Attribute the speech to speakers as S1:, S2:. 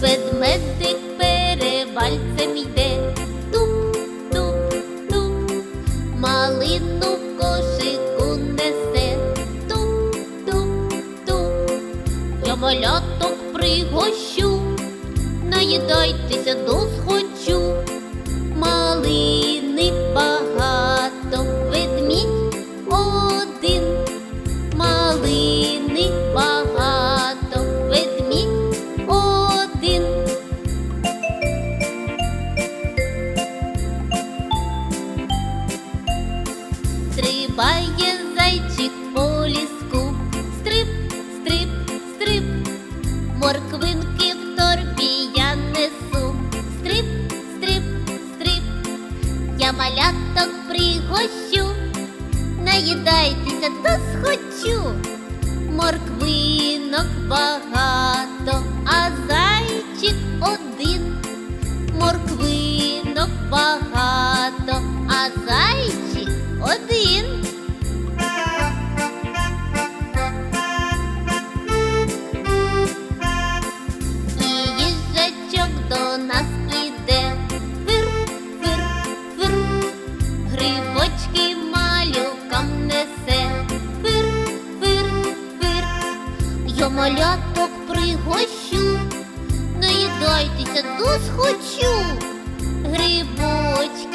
S1: Ведмедик перевальцем йде, туп, туп, туп, малину в кошику несе, туп, туп, туп, я маляток пригощу, наїдайтеся досхочу, Стрибає зайчик по ліску, стрип, стрип, стрип, морквинки в торбі я несу, стрип, стрип, стрип, я маляток пригощу, наїдайтеся та схочу, морквинок багато, а зайчик один, морквинок багато, а зайчик один. Я маляток пригощу, наїдайтеся досхочу. Грибочки